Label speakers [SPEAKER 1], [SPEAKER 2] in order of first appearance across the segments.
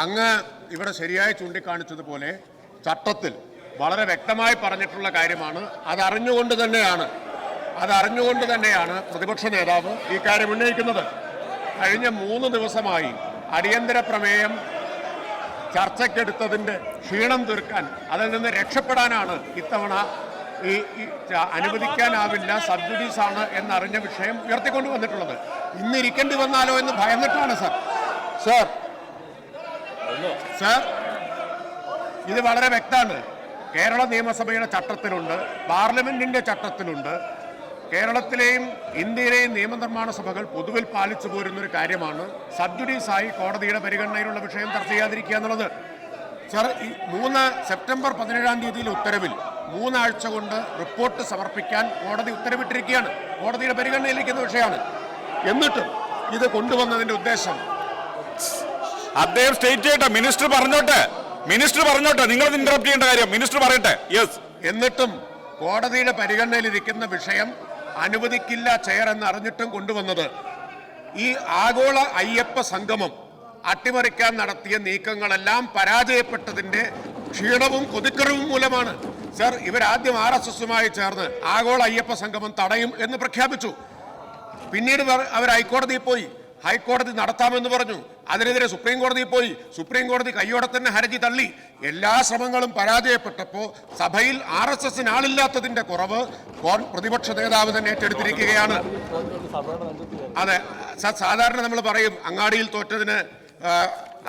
[SPEAKER 1] അങ്ങ് ഇവിടെ ശരിയായി ചൂണ്ടിക്കാണിച്ചതുപോലെ ചട്ടത്തിൽ വളരെ വ്യക്തമായി പറഞ്ഞിട്ടുള്ള കാര്യമാണ്. അതറിഞ്ഞുകൊണ്ട് തന്നെയാണ് അതറിഞ്ഞുകൊണ്ട് തന്നെയാണ് പ്രതിപക്ഷ നേതാവ് ഈ കാര്യം ഉന്നയിക്കുന്നത്. കഴിഞ്ഞ മൂന്ന് ദിവസമായി അടിയന്തര പ്രമേയം ചർച്ചയ്ക്കെടുത്തതിന്റെ ക്ഷീണം തീർക്കാൻ അതിൽ നിന്ന് രക്ഷപ്പെടാനാണ് ഇത്തവണ ഈ അനുവദിക്കാനാവില്ല സബ്സിഡീസ് ആണ് എന്നറിഞ്ഞ വിഷയം ഉയർത്തിക്കൊണ്ടു വന്നിട്ടുള്ളത് ഇന്ന് ഇരിക്കേണ്ടി വന്നാലോ എന്ന് ഭയന്നിട്ടാണ് സർ. സർ സർ ഇത് വളരെ വ്യക്തമാണ്. കേരള നിയമസഭയുടെ ചട്ടത്തിലുണ്ട് പാർലമെന്റിന്റെ ചട്ടത്തിലുണ്ട്. കേരളത്തിലെയും ഇന്ത്യയിലെയും നിയമനിർമ്മാണ സഭകൾ പൊതുവിൽ പാലിച്ചു പോരുന്ന ഒരു കാര്യമാണ് സബ്ജുഡീസായി കോടതിയുടെ പരിഗണനയിലുള്ള വിഷയം ചർച്ച ചെയ്യാതിരിക്കുക എന്നുള്ളത്. സർ ഈ മൂന്ന് സെപ്റ്റംബർ പതിനേഴാം തീയതിയിലെ ഉത്തരവിൽ മൂന്നാഴ്ച കൊണ്ട് റിപ്പോർട്ട് സമർപ്പിക്കാൻ കോടതി ഉത്തരവിട്ടിരിക്കുകയാണ്. കോടതിയുടെ പരിഗണനയിലിരിക്കുന്ന വിഷയമാണ്. എന്നിട്ടും ഇത് കൊണ്ടുവന്നതിന്റെ ഉദ്ദേശം
[SPEAKER 2] അദ്ദേഹം സ്റ്റേറ്റ് ചെയ്യട്ടെ. മിനിസ്റ്റർ പറഞ്ഞോട്ടെ. മിനിസ്റ്റർ പറഞ്ഞോട്ടെ. നിങ്ങൾ ഇന്ററപ്റ്റ് ചെയ്യേണ്ട കാര്യം. മിനിസ്റ്റർ പറയട്ടെ. യെസ്
[SPEAKER 1] എന്നിട്ടും കോടതിയുടെ പരിഗണനയിലിരിക്കുന്ന വിഷയം അനുവദിക്കില്ല ചെയർ എന്ന് അറിഞ്ഞിട്ടും കൊണ്ടുവന്നത് ഈ ആഗോള അയ്യപ്പ സംഗമം അട്ടിമറിക്കാൻ നടത്തിയ നീക്കങ്ങളെല്ലാം പരാജയപ്പെട്ടതിന്റെ ക്ഷീണവും കൊതിക്കറിവും മൂലമാണ്. സർ ഇവരാദ്യം ആർ എസ് എസുമായി ചേർന്ന് ആഗോള അയ്യപ്പ സംഗമം തടയും എന്ന് പ്രഖ്യാപിച്ചു. പിന്നീട് അവർ- അവർ ഹൈക്കോടതിയിൽ പോയി. ഹൈക്കോടതി നടത്താമെന്ന് പറഞ്ഞു. അതിനെതിരെ സുപ്രീം കോടതിയിൽ പോയി. സുപ്രീം കോടതി കയ്യോടെ തന്നെ ഹർജി തള്ളി. എല്ലാ ശ്രമങ്ങളും പരാജയപ്പെട്ടപ്പോൾ സഭയിൽ ആർ എസ് എസിന് ആളില്ലാത്തതിന്റെ കുറവ് പ്രതിപക്ഷ നേതാവ് തന്നെ ഏറ്റെടുത്തിരിക്കുകയാണ്. അതെ സാധാരണ നമ്മൾ പറയും അങ്ങാടിയിൽ തോറ്റതിന്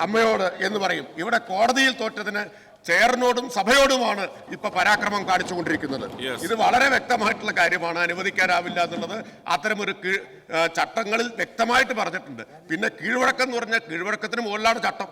[SPEAKER 1] അമ്മയോട് എന്ന് പറയും. ഇവിടെ കോടതിയിൽ തോറ്റതിന് ചെയറിനോടും സഭയോടുമാണ് ഇപ്പൊ പരാക്രമം കാണിച്ചുകൊണ്ടിരിക്കുന്നത്. ഇത് വളരെ വ്യക്തമായിട്ടുള്ള കാര്യമാണ്. അനുവദിക്കാനാവില്ല എന്നുള്ളത് അത്തരമൊരു ചട്ടങ്ങളിൽ വ്യക്തമായിട്ട് പറഞ്ഞിട്ടുണ്ട്. പിന്നെ കീഴ്വഴക്കം എന്ന് പറഞ്ഞാൽ കീഴ്വഴക്കത്തിന് മുകളിലാണ് ചട്ടം.